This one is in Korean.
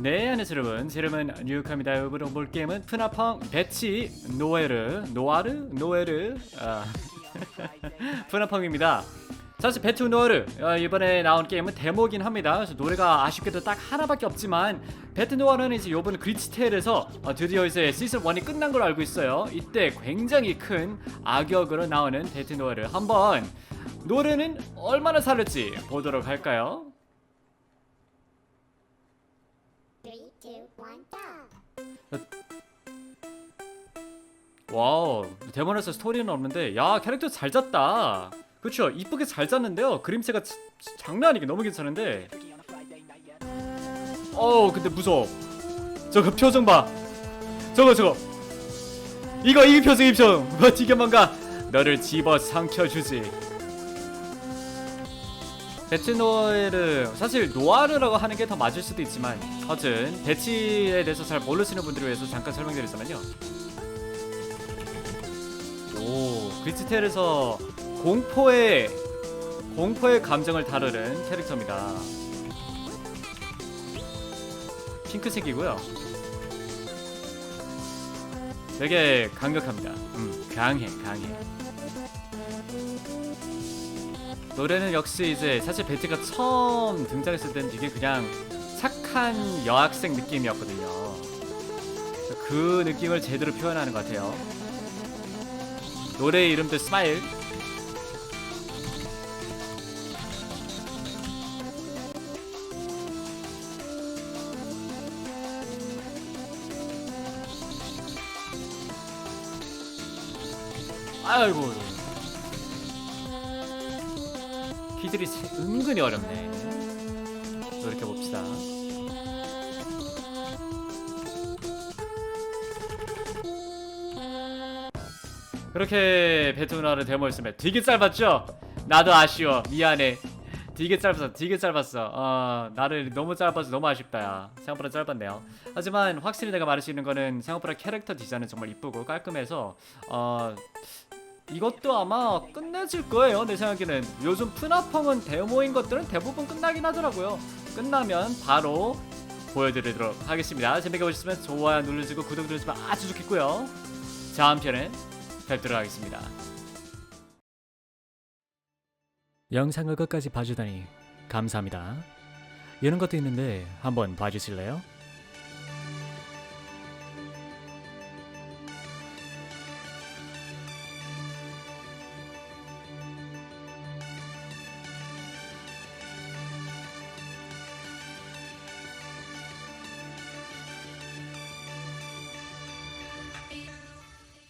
네, 안녕하세요 여러분. 제 이름은 뉴욕합니다. 이번에 볼 게임은 푸나펑 배치 노에르 노아르 노에르 아, 푸나펑입니다. 사실 배트 노에르 어, 이번에 나온 게임은 데모긴 합니다. 노래가 아쉽게도 딱 하나밖에 없지만 배트 노아르는 이제 이번 그리치테일에서 어, 드디어 이제 시즌 1이 끝난 걸 알고 있어요. 이때 굉장히 큰 악역으로 나오는 배트 노에르 한번 노래는 얼마나 살을지 보도록 할까요? 와우 데모에서 스토리는 없는데 야 캐릭터 잘 짰다. 그쵸? 이쁘게 잘 짰는데요. 그림체가 지- 지- 장난 아니게 너무 괜찮은데. 어우 근데 무서워. 저거 표정 봐. 저거 저거. 이거 이 표정 이 표정. 버티게 뭔가 너를 집어 삼켜주지. 배치노에르 사실 노아르라고 하는 게 더 맞을 수도 있지만 어쨌든 배치에 대해서 잘 모르시는 분들을 위해서 잠깐 설명드리자면요 오 그리치텔에서 공포의 공포의 감정을 다루는 캐릭터입니다. 핑크색이고요. 되게 강력합니다. 음, 강해, 강해. 노래는 역시 이제 사실 베트가 처음 등장했을 때는 이게 그냥 착한 여학생 느낌이었거든요. 그 느낌을 제대로 표현하는 것 같아요. 노래 이름도 스마일 아이고. 키들이 세- 은근히 어렵네. 노력해 봅시다 그렇게 베트나를 데모했으면 되게 짧았죠? 나도 아쉬워. 미안해. 되게 짧았어. 되게 짧았어. 어 나를 너무 짧아서 너무 아쉽다. 야 생각보다 짧았네요. 하지만 확실히 내가 말할 수 있는 거는 생각보다 캐릭터 디자인은 정말 이쁘고 깔끔해서 어 이것도 아마 끝내질 거예요 내 생각에는. 요즘 푸나펑은 데모인 것들은 대부분 끝나긴 하더라고요. 끝나면 바로 보여드리도록 하겠습니다. 재밌게 보셨으면 좋아요 눌러주고 구독 눌러주면 아주 좋겠고요. 다음 편에 뵙도록 하겠습니다 영상을 끝까지 봐주다니 감사합니다 이런 것도 있는데 한번 봐주실래요?